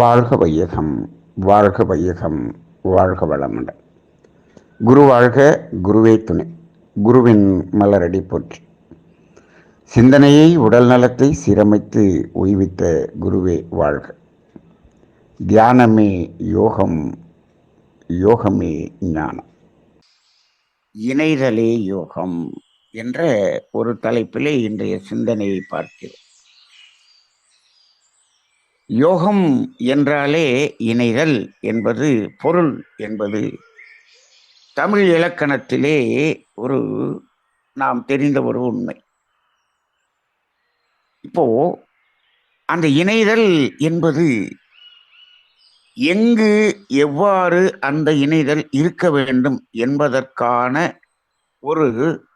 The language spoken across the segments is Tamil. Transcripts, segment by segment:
வாழ்க வையகம் வாழ்க வையகம் வாழ்க வளமுடன். குரு வாழ்க குருவே துணை. குருவின் மலரடி போற்றி. சிந்தனையை உடல் நலத்தை சீரமைத்து ஓய்வித்த குருவே வாழ்க. தியானமே யோகம் யோகமே ஞானம். இணைதலே யோகம் என்ற ஒரு தலைப்பிலே இன்றைய சிந்தனையை பார்க்கிறோம். யோகம் என்றாலே இணைதல் என்பது பொருள் என்பது. தமிழ் இலக்கணத்திலே ஒரு நாம் தெரிந்த ஒரு உண்மை. இப்போ அந்த இணைதல் என்பது எங்கு எவ்வாறு அந்த இணைதல் இருக்க வேண்டும் என்பதற்கான ஒரு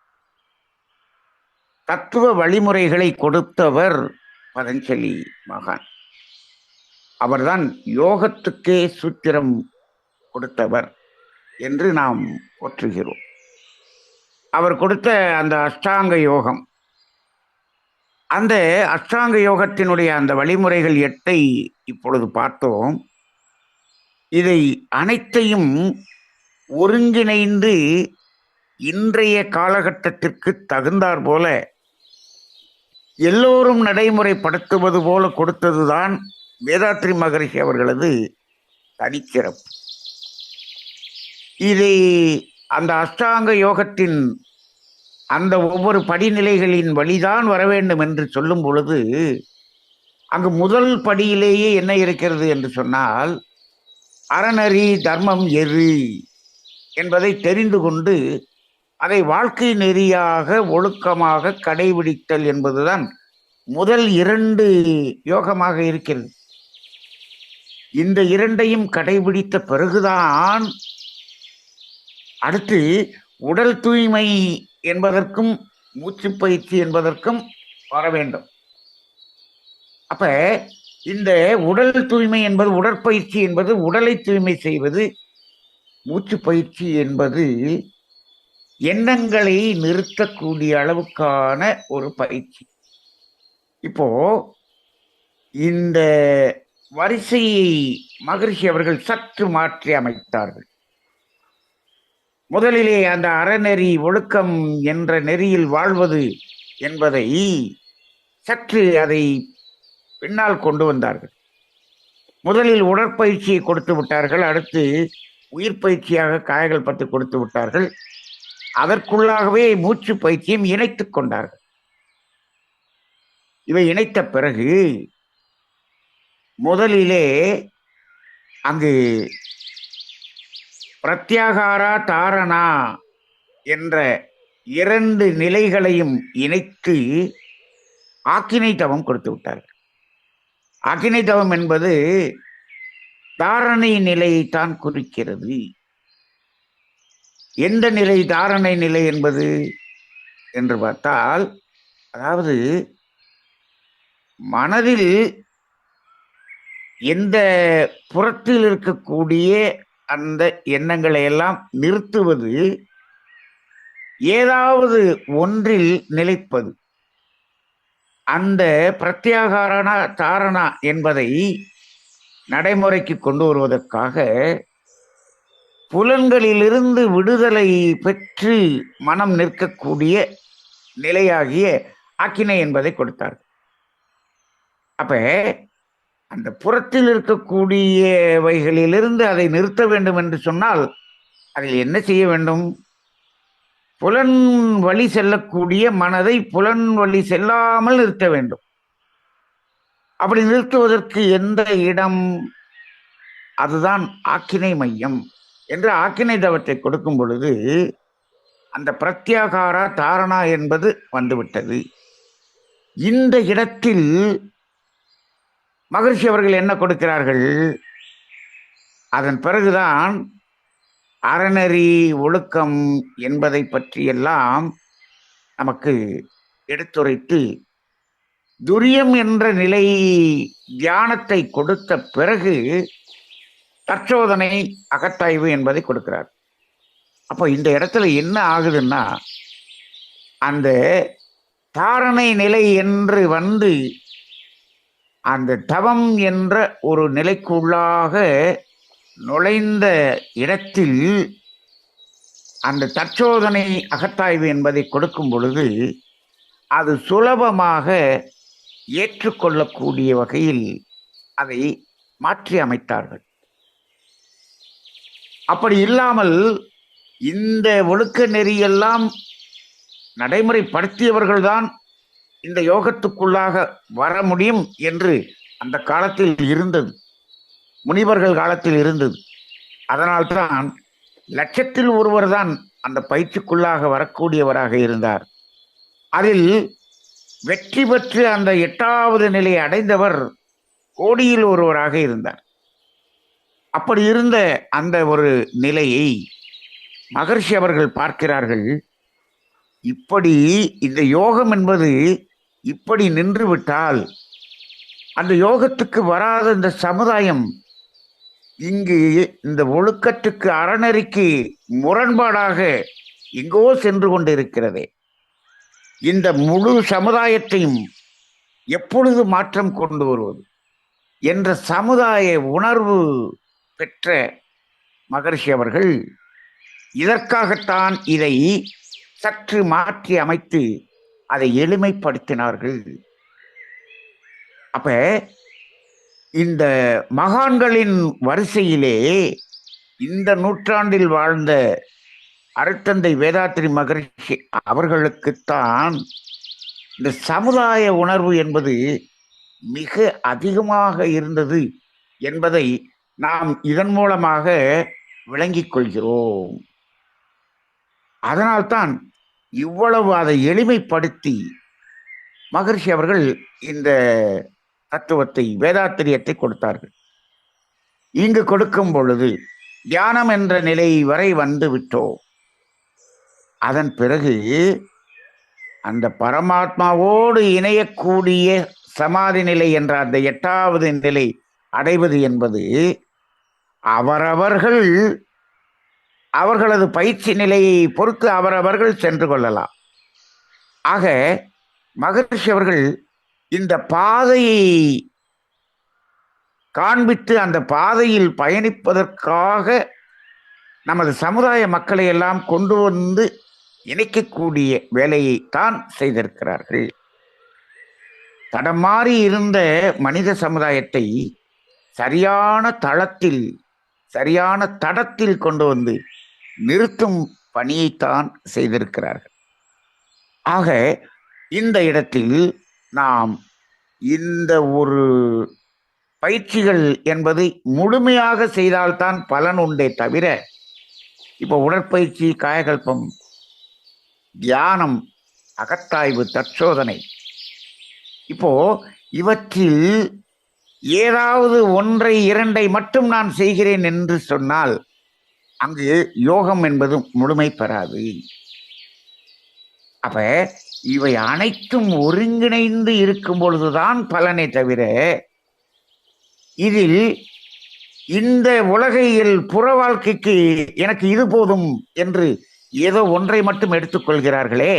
தத்துவ வழிமுறைகளை கொடுத்தவர் பதஞ்சலி மகான். அவர்தான் யோகத்துக்கே சூத்திரம் கொடுத்தவர் என்று நாம் போற்றுகிறோம். அவர் கொடுத்த அந்த அஷ்டாங்க யோகம் அந்த அஷ்டாங்க யோகத்தினுடைய அந்த வழிமுறைகள் எட்டை இப்பொழுது பார்த்தோம். இதை அனைத்தையும் ஒருங்கிணைந்து இன்றைய காலகட்டத்திற்கு தகுந்தாற் போல எல்லோரும் நடைமுறைப்படுத்துவது போல கொடுத்ததுதான் வேதாத்ரி மகரிஷி அவர்களது தனிச்சிறப்பு. இதை அந்த அஷ்டாங்க யோகத்தின் அந்த ஒவ்வொரு படிநிலைகளின் வழிதான் வர வேண்டும் என்று சொல்லும் பொழுது அங்கு முதல் படியிலேயே என்ன இருக்கிறது என்று சொன்னால் அறநறி தர்மம் எரி என்பதை தெரிந்து கொண்டு அதை வாழ்க்கை நெறியாக ஒழுக்கமாக கடைபிடித்தல் என்பதுதான் முதல் இரண்டு யோகமாக இருக்கிறது. இந்த இரண்டையும் கடைபிடித்த பிறகுதான் அடுத்து உடல் தூய்மை என்பதற்கும் மூச்சு பயிற்சி என்பதற்கும் வர வேண்டும். அப்ப இந்த உடல் தூய்மை என்பது உடற்பயிற்சி என்பது உடலை தூய்மை செய்வது மூச்சு பயிற்சி என்பது எண்ணங்களை நிறுத்தக்கூடிய அளவுக்கான ஒரு பயிற்சி. இப்போ இந்த வரிசையை மகரிஷி அவர்கள் சற்று மாற்றி அமைத்தார்கள். முதலிலே அந்த அறநெறி ஒழுக்கம் என்ற நெறியில் வாழ்வது என்பதை சற்று அதை பின்னால் கொண்டு வந்தார்கள். முதலில் உடற்பயிற்சியை கொடுத்து விட்டார்கள் அடுத்து உயிர் பயிற்சியாக காயங்கள் பத்து கொடுத்து விட்டார்கள். அதற்குள்ளாகவே மூச்சு பயிற்சியும் இணைத்துக் கொண்டார்கள். இவை இணைத்த பிறகு முதலிலே அங்கு பிரத்யாகாரா தாரணா என்ற இரண்டு நிலைகளையும் இணைத்து ஆக்கினை தவம் கொடுத்து விட்டார்கள். ஆக்கினை தவம் என்பது தாரணை நிலையைத்தான் குறிக்கிறது. எந்த நிலை தாரணை நிலை என்பது என்று பார்த்தால் அதாவது மனதில் எந்த புறத்தில் இருக்கக்கூடிய அந்த எண்ணங்களை எல்லாம் நிறுத்துவது ஏதாவது ஒன்றில் நிலைப்பது. அந்த பிரத்யாகாரணா தாரணா என்பதை நடைமுறைக்கு கொண்டு வருவதற்காக புலன்களிலிருந்து விடுதலை பெற்று மனம் நிற்கக்கூடிய நிலையாகிய ஆக்கினை என்பதை கொடுத்தார் அப்ப அந்த புறத்தில் இருக்கக்கூடியவைகளிலிருந்து அதை நிறுத்த வேண்டும் என்று சொன்னால் அதில் என்ன செய்ய வேண்டும்? புலன் வழி செல்லக்கூடிய மனதை புலன் வழி செல்லாமல் நிறுத்த வேண்டும். அப்படி நிறுத்துவதற்கு எந்த இடம்? அதுதான் ஆக்கினை மையம் என்று ஆக்கினை தவத்தை கொடுக்கும் பொழுது அந்த பிரத்யாகாரா தாரணா என்பது வந்துவிட்டது. இந்த இடத்தில் மகிழ்ச்சி அவர்கள் என்ன கொடுக்கிறார்கள்? அதன் பிறகுதான் அறநெறி ஒழுக்கம் என்பதை பற்றியெல்லாம் நமக்கு எடுத்துரைத்து துரியம் என்ற நிலை தியானத்தை கொடுத்த பிறகு தற்சோதனை அகத்தாய்வு என்பதை கொடுக்கிறார். அப்போ இந்த இடத்துல என்ன ஆகுதுன்னா அந்த தாரணை நிலை என்று வந்து அந்த தவம் என்ற ஒரு நிலைக்குள்ளாக நுழைந்த இடத்தில் அந்த தற்சோதனை அகத்தாய்வு என்பதை கொடுக்கும் பொழுது அது சுலபமாக ஏற்றுக்கொள்ளக்கூடிய வகையில் அதை மாற்றி அமைத்தார்கள். அப்படி இல்லாமல் இந்த ஒழுக்க நெறியெல்லாம் நடைமுறைப்படுத்தியவர்கள்தான் இந்த யோகத்துக்குள்ளாக வர முடியும் என்று அந்த காலத்தில் இருந்தது. முனிவர்கள் காலத்தில் இருந்தது. அதனால்தான் லட்சத்தில் ஒருவர் தான் அந்த பயிற்சிக்குள்ளாக வரக்கூடியவராக இருந்தார். அதில் வெற்றி பெற்று அந்த எட்டாவது நிலையை அடைந்தவர் கோடியில் ஒருவராக இருந்தார். அப்படி இருந்த அந்த ஒரு நிலையை மகர்ஷி அவர்கள் பார்க்கிறார்கள். இப்படி இந்த யோகம் என்பது இப்படி நின்று விட்டால் அந்த யோகத்துக்கு வராத இந்த சமுதாயம் இங்கு இந்த ஒழுக்கத்துக்கு அறநெறிக்கு முரண்பாடாக எங்கோ சென்று கொண்டிருக்கிறது. இந்த முழு சமுதாயத்தையும் எப்பொழுது மாற்றம் கொண்டு வருவது என்ற சமுதாய உணர்வு பெற்ற மகர்ஷி அவர்கள் இதற்காகத்தான் இதை சற்று மாற்றி அமைத்து அதை எளிமைப்படுத்தினார்கள். அப்ப இந்த மகான்களின் வரிசையிலே இந்த நூற்றாண்டில் வாழ்ந்த அருத்தந்தை வேதாத்திரி மகரிஷி அவர்களுக்குத்தான் இந்த சமுதாய உணர்வு என்பது மிக அதிகமாக இருந்தது என்பதை நாம் இதன் மூலமாக விளங்கிக் கொள்கிறோம். அதனால்தான் இவ்வளவு அதை எளிமைப்படுத்தி மகர்ஷி அவர்கள் இந்த தத்துவத்தை வேதாத்திரியத்தை கொடுத்தார்கள். இங்கு கொடுக்கும் பொழுது தியானம் என்ற நிலை வரை வந்து விட்டோம் அதன் பிறகு அந்த பரமாத்மாவோடு இணையக்கூடிய சமாதி நிலை என்ற அந்த எட்டாவது நிலை அடைவது என்பது அவரவர்கள் அவர்களது பயிற்சி நிலையை பொறுத்து அவரவர்கள் சென்று கொள்ளலாம். ஆக மகரிஷி அவர்கள் இந்த பாதையை காண்பித்து அந்த பாதையில் பயணிப்பதற்காக நமது சமுதாய மக்களை எல்லாம் கொண்டு வந்து இணைக்கக்கூடிய வேலையை தான் செய்திருக்கிறார்கள். தடமாறி இருந்த மனித சமுதாயத்தை சரியான தளத்தில் சரியான தடத்தில் கொண்டு வந்து நிறுத்தும் பணியைத்தான் செய்திருக்கிறார்கள். ஆக இந்த இடத்தில் நாம் இந்த ஒரு பயிற்சிகள் என்பது முழுமையாக செய்தால்தான் பலன் உண்டே தவிர இப்போ உடற்பயிற்சி காயகல்பம் தியானம் அகத்தாய்வு தற்சோதனை இப்போ இவற்றில் ஏதாவது ஒன்றை இரண்டை மட்டும் நான் செய்கிறேன் என்று சொன்னால் அங்கு யோகம் என்பது முழுமை பெறாது. அப்ப இவை அனைத்தும் ஒருங்கிணைந்து இருக்கும் பொழுதுதான் பலனை தவிர இதில் இந்த உலகையில் புற வாழ்க்கைக்கு எனக்கு இது போதும் என்று ஏதோ ஒன்றை மட்டும் எடுத்துக்கொள்கிறார்களே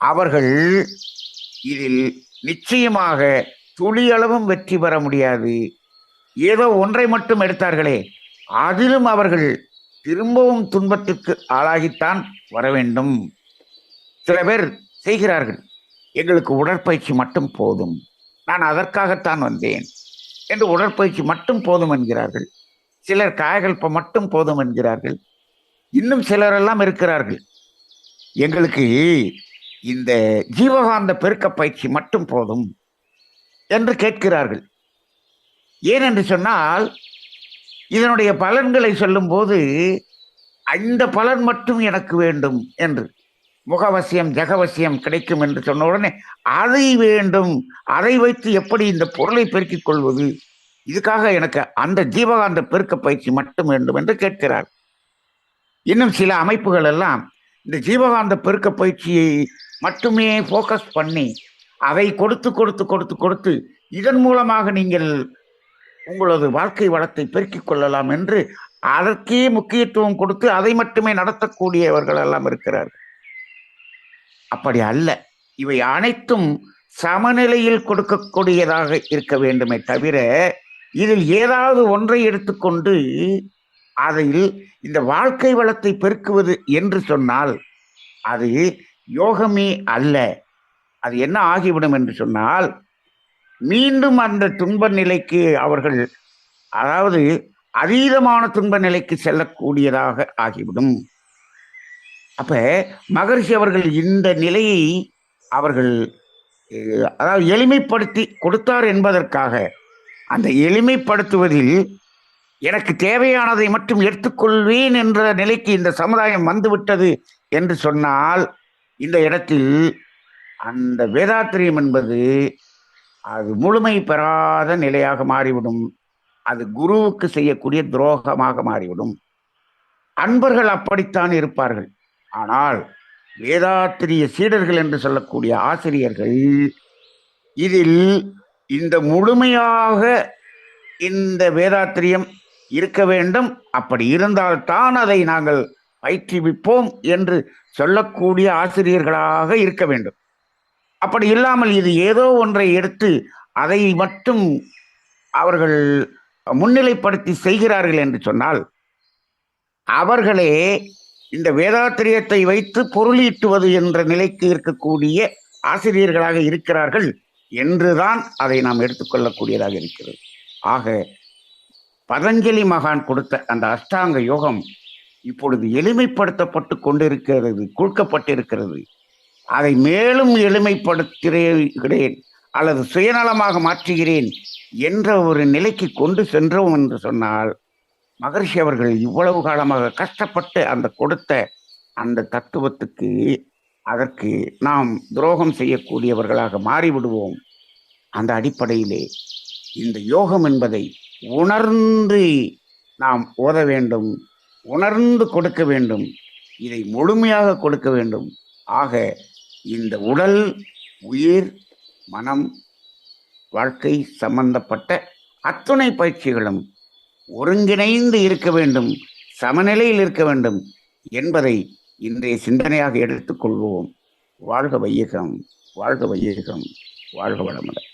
அவர்கள் இதில் நிச்சயமாக துளியளவும் வெற்றி பெற முடியாது. ஏதோ ஒன்றை மட்டும் எடுத்தார்களே அதிலும் அவர்கள் திரும்பவும் துன்பத்திற்கு ஆளாகித்தான் வர வேண்டும் சில பேர் செய்கிறார்கள். எங்களுக்கு உடற்பயிற்சி மட்டும் போதும். நான் அதற்காகத்தான் வந்தேன் என்று உடற்பயிற்சி மட்டும் போதும் என்கிறார்கள். சிலர் காயகல்பம் மட்டும் போதும் என்கிறார்கள். இன்னும் சிலரெல்லாம் இருக்கிறார்கள். எங்களுக்கு இந்த ஜீவகாந்த பெருக்க பயிற்சி மட்டும் போதும் என்று கேட்கிறார்கள். ஏனென்று சொன்னால் இதனுடைய பலன்களை சொல்லும்போது அந்த பலன் மட்டும் எனக்கு வேண்டும் என்று. முகவசியம் ஜெகவசியம் கிடைக்கும் என்று சொன்ன உடனே அதை வேண்டும். அதை வைத்து எப்படி இந்த பொருளை பெருக்கிக் கொள்வது? இதுக்காக எனக்கு அந்த ஜீவகாந்த பெருக்க பயிற்சி மட்டும் வேண்டும் என்று கேட்கிறார். இன்னும் சில அமைப்புகள் எல்லாம் இந்த ஜீவகாந்த பெருக்க பயிற்சியை மட்டுமே ஃபோக்கஸ் பண்ணி அதை கொடுத்து கொடுத்து கொடுத்து கொடுத்து இதன் மூலமாக நீங்கள் உங்களது வாழ்க்கை வளத்தை பெருக்கிக் கொள்ளலாம் என்று அதற்கே முக்கியத்துவம் கொடுத்து அதை மட்டுமே நடத்தக்கூடியவர்கள் எல்லாம் இருக்கிறார்கள். அப்படி அல்ல. இவை அனைத்தும் சமநிலையில் கொடுக்கக்கூடியதாக இருக்க வேண்டுமே தவிர இதில் ஏதாவது ஒன்றை எடுத்துக்கொண்டு அதில் இந்த வாழ்க்கை வளத்தை பெருக்குவது என்று சொன்னால் அது யோகமே அல்ல. அது என்ன ஆகிவிடும் என்று சொன்னால் மீண்டும் அந்த துன்ப நிலைக்கு அவர்கள் அதாவது அதீதமான துன்ப நிலைக்கு செல்லக்கூடியதாக ஆகிவிடும். அப்ப மகரிஷி அவர்கள் இந்த நிலையை அவர்கள் அதாவது எளிமைப்படுத்தி கொடுத்தார் என்பதற்காக அந்த எளிமைப்படுத்துவதில் எனக்கு தேவையானதை மட்டும் எடுத்துக்கொள்வேன் என்ற நிலைக்கு இந்த சமுதாயம் வந்துவிட்டது என்று சொன்னால் இந்த இடத்தில் அந்த வேதாத்திரியம் என்பது அது முழுமை பெறாத நிலையாக மாறிவிடும். அது குருவுக்கு செய்யக்கூடிய துரோகமாக மாறிவிடும். அன்பர்கள் அப்படித்தான் இருப்பார்கள். ஆனால் வேதாத்திரிய சீடர்கள் என்று சொல்லக்கூடிய ஆசிரியர்கள் இதில் இந்த முழுமையாக இந்த வேதாத்திரியம் இருக்க வேண்டும். அப்படி இருந்தால்தான் அதை நாங்கள் பயிற்றுவிப்போம் என்று சொல்லக்கூடிய ஆசிரியர்களாக இருக்க வேண்டும். அப்படி இல்லாமல் இது ஏதோ ஒன்றை எடுத்து அதை மட்டும் அவர்கள் முன்னிலைப்படுத்தி செய்கிறார்கள் என்று சொன்னால் அவர்களே இந்த வேதாத்திரியத்தை வைத்து பொருளீட்டுவது என்ற நிலைக்கு இருக்கக்கூடிய ஆசிரியர்களாக இருக்கிறார்கள் என்றுதான் அதை நாம் எடுத்துக்கொள்ளக்கூடியதாக இருக்கிறது. ஆக பதஞ்சலி மகான் கொடுத்த அந்த அஷ்டாங்க யோகம் இப்பொழுது எளிமைப்படுத்தப்பட்டு கொண்டிருக்கிறது கொடுக்கப்பட்டிருக்கிறது. அதை மேலும் எளிமைப்படுத்துகிறேன் அல்லது சுயநலமாக மாற்றுகிறேன் என்ற ஒரு நிலைக்கு கொண்டு சென்றோம் என்று சொன்னால் மகர்ஷி அவர்கள் இவ்வளவு காலமாக கஷ்டப்பட்டு அந்த கொடுத்த அந்த தத்துவத்துக்கு அதற்கு நாம் துரோகம் செய்யக்கூடியவர்களாக மாறிவிடுவோம். அந்த அடிப்படையிலே இந்த யோகம் என்பதை உணர்ந்து நாம் ஓத வேண்டும் உணர்ந்து கொடுக்க வேண்டும். இதை முழுமையாக கொடுக்க வேண்டும். ஆக இந்த உடல் உயிர் மனம் வாழ்க்கை சம்பந்தப்பட்ட அத்துணை பயிற்சிகளும் ஒருங்கிணைந்து இருக்க வேண்டும் சமநிலையில் இருக்க வேண்டும் என்பதை இன்றைய சிந்தனையாக எடுத்துக்கொள்வோம். வாழ்க வையகம் வாழ்க வையகம் வாழ்க வளமுடன்.